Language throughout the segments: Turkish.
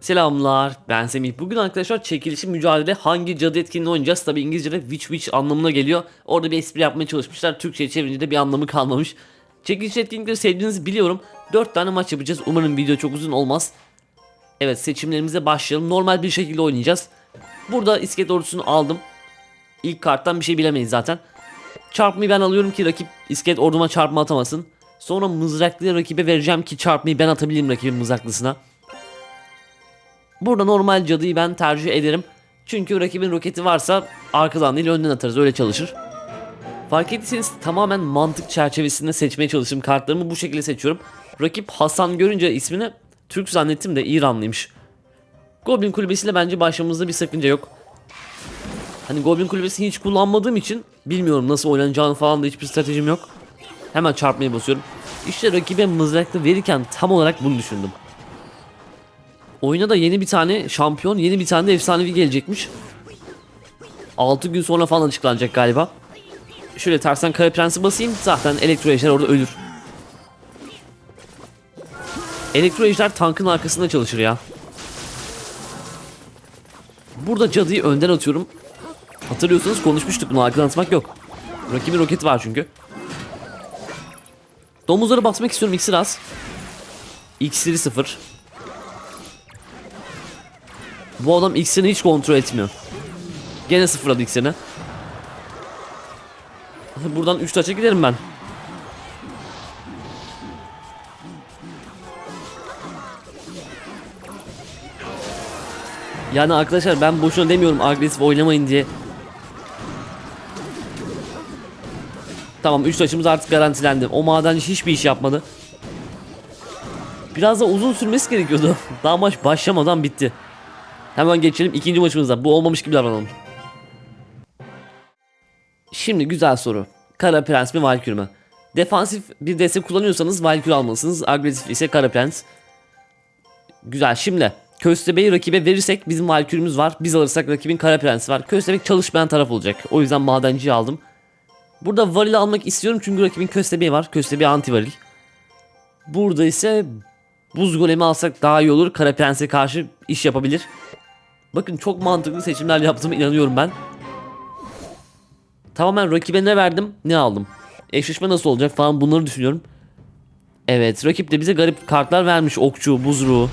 Selamlar ben Semih. Bugün arkadaşlar çekilişi mücadele hangi cadı etkinliği oynayacağız? Tabi İngilizce'de witch witch anlamına geliyor. Orada bir espri yapmaya çalışmışlar. Türkçe'ye çevirince de bir anlamı kalmamış. Çekiliş etkinlikleri sevdiğinizi biliyorum. 4 tane maç yapacağız. Umarım video çok uzun olmaz. Evet seçimlerimize başlayalım. Normal bir şekilde oynayacağız. Burada iskelet ordusunu aldım. İlk karttan bir şey bilemeyiz zaten. Çarpmayı ben alıyorum ki rakip iskelet orduma çarpma atamasın. Sonra mızraklıyı rakibe vereceğim ki çarpmayı ben atabileyim rakibin mızraklısına. Burada normal cadıyı ben tercih ederim. Çünkü rakibin roketi varsa arkadan değil önden atarız öyle çalışır. Fark ettiyseniz tamamen mantık çerçevesinde seçmeye çalıştım. Kartlarımı bu şekilde seçiyorum. Rakip Hasan görünce ismini Türk zannettim de İranlıymış. Goblin kulübesiyle bence başlamamızda bir sakınca yok. Hani Goblin kulübesini hiç kullanmadığım için bilmiyorum nasıl oynanacağını falan da hiçbir stratejim yok. Hemen çarpmaya basıyorum. İşte rakibe mızraklı verirken tam olarak bunu düşündüm. Oyuna da yeni bir tane şampiyon, yeni bir tane de efsanevi gelecekmiş. 6 gün sonra falan açıklanacak galiba. Şöyle tersten kara prensi basayım zaten elektro ejder orada ölür. Elektro ejder tankın arkasında çalışır ya. Burada cadıyı önden atıyorum. Hatırlıyorsanız konuşmuştuk bunu arkadan atmak yok. Rakibin roketi var çünkü. Domuzları basmak istiyorum iksir az. İksiri sıfır. Bu adam iksirini hiç kontrol etmiyor. Gene sıfırladı iksirini. Buradan 3 taça giderim ben. Yani arkadaşlar ben boşuna demiyorum agresif oynamayın diye. Tamam 3 taşımız artık garantilendi. O madenci hiçbir iş yapmadı. Biraz da uzun sürmesi gerekiyordu. Daha maç başlamadan bitti. Hemen geçelim ikinci maçımıza. Bu olmamış gibi davranalım. Şimdi güzel soru. Kara Prens mi Valkür mü? Defansif bir destek kullanıyorsanız Valkür almalısınız. Agresif ise Kara Prens. Güzel şimdi. Köstebeği rakibe verirsek bizim Valkür'ümüz var. Biz alırsak rakibin Kara Prensi var. Köstebek çalışmayan taraf olacak. O yüzden madenciyi aldım. Burada varil almak istiyorum çünkü rakibin köstebeği var. Köstebeği anti varil. Burada ise buz golemi alsak daha iyi olur. Kara Prens'e karşı iş yapabilir. Bakın çok mantıklı seçimler yaptığıma inanıyorum ben. Tamamen rakibe ne verdim ne aldım. Eşleşme nasıl olacak falan bunları düşünüyorum. Evet rakip de bize garip kartlar vermiş. Okçu, buzruğu.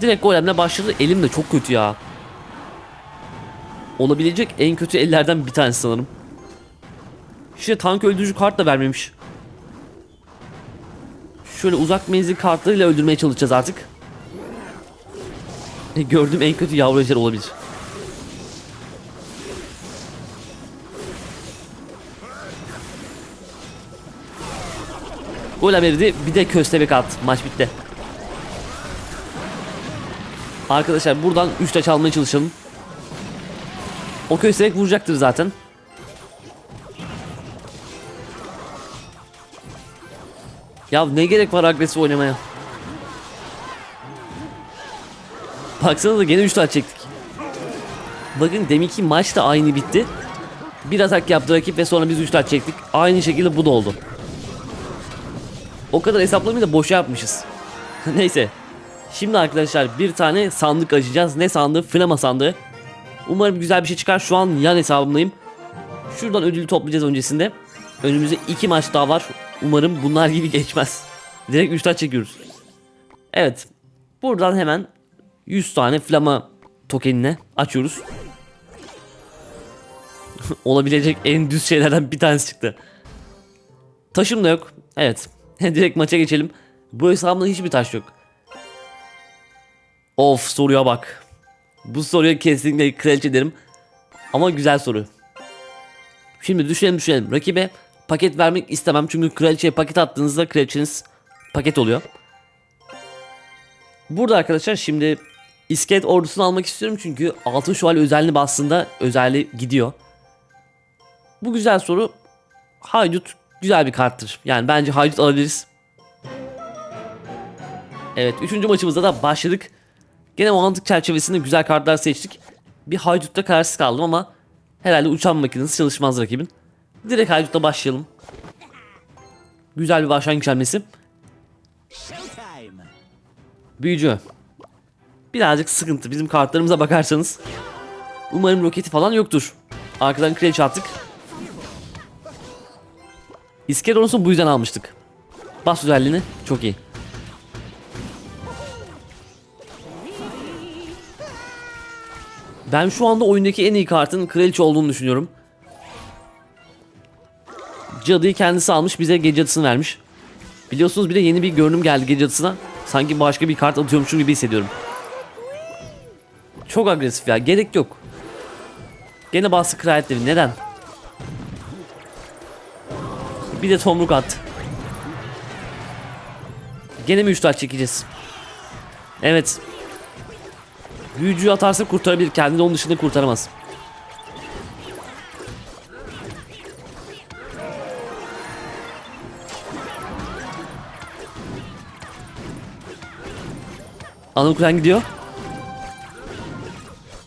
Direkt golemle başladı. Elim de çok kötü ya. Olabilecek en kötü ellerden bir tanesi sanırım. İşte tank öldürücü kart da vermemiş. Şöyle uzak menzil kartlarıyla öldürmeye çalışacağız artık. E, Gördüğüm en kötü yavru ejder olabilir. Golem eridi bir de köstebek at. Maç bitti. Arkadaşlar buradan 3 taç almaya çalışalım. O köstebek vuracaktır zaten. Ya ne gerek var agresif oynamaya? Baksanıza gene 3 taç çektik. Bakın deminki maç da aynı bitti. Bir atak yaptı rakip ve sonra biz 3 taç çektik. Aynı şekilde bu da oldu. O kadar hesaplamayı da boşa yapmışız. Neyse. Şimdi arkadaşlar bir tane sandık açacağız. Ne sandığı? Flama sandığı. Umarım güzel bir şey çıkar. Şu an yan hesabımdayım. Şuradan ödülü toplayacağız öncesinde. Önümüzde iki maç daha var. Umarım bunlar gibi geçmez. Direkt 3 taç çekiyoruz. Evet. Buradan hemen 100 tane flama tokenine açıyoruz. Olabilecek en düz şeylerden bir tanesi çıktı. Taşım da yok. Evet. Direkt maça geçelim. Bu hesabımda hiçbir taş yok. Of soruya bak. Bu soruya kesinlikle kraliçe derim. Ama güzel soru. Şimdi düşünelim düşünelim. Rakibe paket vermek istemem. Çünkü kraliçeye paket attığınızda kraliçeniz paket oluyor. Burada arkadaşlar şimdi iskelet ordusunu almak istiyorum. Çünkü altın şövalye özelliğini bastığında özelliği gidiyor. Bu güzel soru. Haydut güzel bir karttır. Yani bence haydut alabiliriz. Evet 3. maçımızda da başladık. Gene mantık çerçevesinde güzel kartlar seçtik. Bir haydutta kararsız kaldım ama herhalde uçan makinesi çalışmaz rakibin. Direkt haydutta başlayalım. Güzel bir başlangıç hamlesi. Büyücü. Birazcık sıkıntı. Bizim kartlarımıza bakarsanız. Umarım roketi falan yoktur. Arkadan kraliçe attık. İskerodos'u bu yüzden almıştık. Bas özelliğini. Çok iyi. Ben şu anda oyundaki en iyi kartın kraliçe olduğunu düşünüyorum. Cadıyı kendisi almış bize gece adısını vermiş. Biliyorsunuz bir de yeni bir görünüm geldi gece adısına. Sanki başka bir kart atıyormuşum gibi hissediyorum. Çok agresif ya gerek yok. Gene bastı kraliyetleri neden? Bir de tomruk attı. Gene mi 3 taş çekeceğiz? Evet. Büyücüyü atarsa kurtarabilir. Kendini onun dışında kurtaramaz. Anıl gidiyor.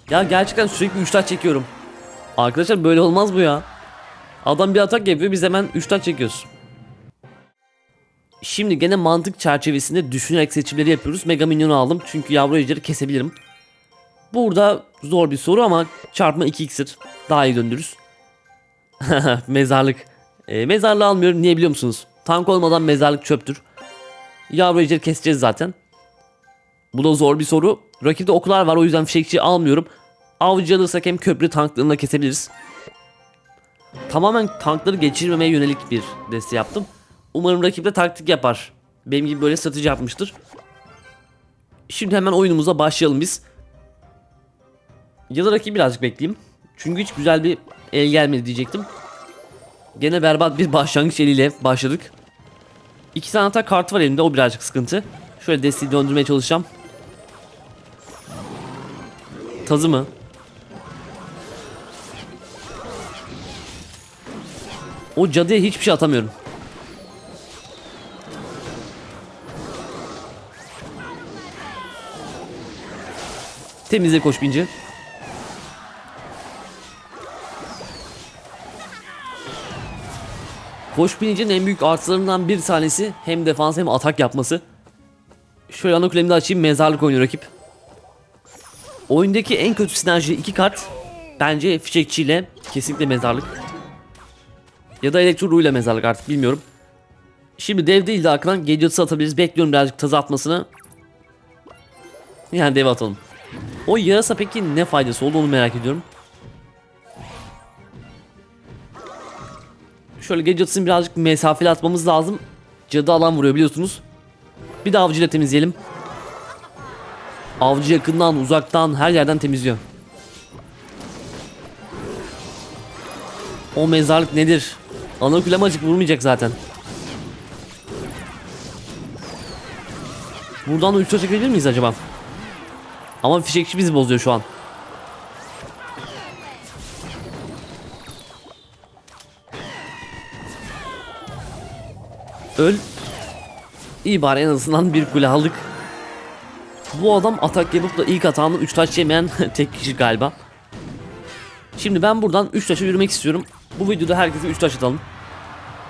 Ya gerçekten sürekli 3 taş çekiyorum. Arkadaşlar böyle olmaz bu ya. Adam bir atak yapıyor biz hemen 3 taş çekiyoruz. Şimdi gene mantık çerçevesinde düşünerek seçimleri yapıyoruz. Mega Minyon'u aldım çünkü yavru ejderi kesebilirim. Burada zor bir soru ama çarpma 2 iksir. Daha iyi döndürürüz. mezarlık. E, mezarlığı almıyorum niye biliyor musunuz? Tank olmadan mezarlık çöptür. Yavru ejderi keseceğiz zaten. Bu da zor bir soru. Rakipte oklar var o yüzden fişekçi almıyorum. Avcı alırsak hem köprü tanklarını da kesebiliriz. Tamamen tankları geçirmemeye yönelik bir deste yaptım. Umarım rakip de taktik yapar. Benim gibi böyle strateji yapmıştır. Şimdi hemen oyunumuza başlayalım biz. Ya da rakibi birazcık bekleyeyim. Çünkü hiç güzel bir el gelmedi diyecektim. Gene berbat bir başlangıç eliyle başladık. İki tane atak kartı var elimde o birazcık sıkıntı. Şöyle desteği döndürmeye çalışacağım. Tazı mı? O cadıya hiçbir şey atamıyorum. Temizle koş binci. Koş binicinin en büyük artılarından bir tanesi hem defans hem atak yapması. Şöyle ana kulemde açayım mezarlık oynuyor rakip. Oyundaki en kötü sinerji iki kart bence fişekçi ile kesinlikle mezarlık. Ya da elektro ile mezarlık artık bilmiyorum. Şimdi dev değil de arkadan gadget'ı atabiliriz. Bekliyorum birazcık tazı atmasını. Yani dev atalım. O yarasa peki ne faydası oldu onu merak ediyorum. Şöyle gadget'ını birazcık mesafeli atmamız lazım. Cadı alan vuruyor biliyorsunuz. Bir de avcıyla temizleyelim. Avcı yakından, uzaktan, her yerden temizliyor. O mezarlık nedir? Ana kulemacık vurmayacak zaten. Buradan da 3 çekebilir miyiz acaba? Ama fişekçi bizi bozuyor şu an. Öl. İyi bari en azından bir kule aldık. Bu adam atak yapıp da ilk atağında 3 taş yemeyen tek kişi galiba. Şimdi ben buradan 3 taşa yürümek istiyorum. Bu videoda herkese 3 taş atalım.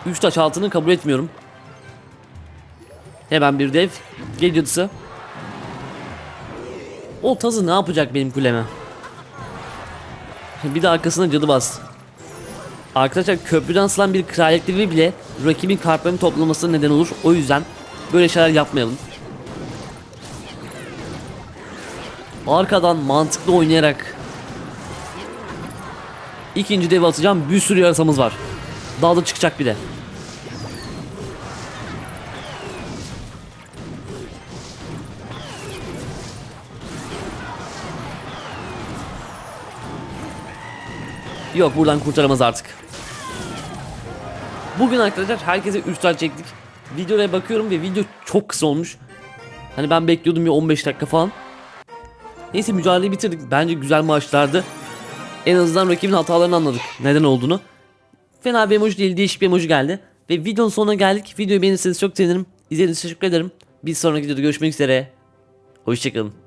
3 taş altını kabul etmiyorum. Hemen bir dev. Gel cadısı. O tazı ne yapacak benim kuleme? Bir de arkasına cadı bas. Arkadaşlar köprüden asılan bir kraliyet bile rakibin kartlarını toplamasına neden olur. O yüzden böyle şeyler yapmayalım. Arkadan mantıklı oynayarak ikinci devi atacağım. Bir sürü yarasamız var. Daha da çıkacak bir de. Yok buradan kurtaramaz artık. Bugün arkadaşlar herkese 3 saat çektik. Videoya bakıyorum ve video çok kısa olmuş. Hani ben bekliyordum bir 15 dakika falan. Neyse mücadeleyi bitirdik. Bence güzel maçlardı. En azından rakibin hatalarını anladık. Neden olduğunu. Fena bir emoji değil değişik bir emoji geldi. Ve videonun sonuna geldik. Videoyu beğenirseniz çok sevinirim. İzlediğiniz için teşekkür ederim. Bir sonraki videoda görüşmek üzere. Hoşçakalın.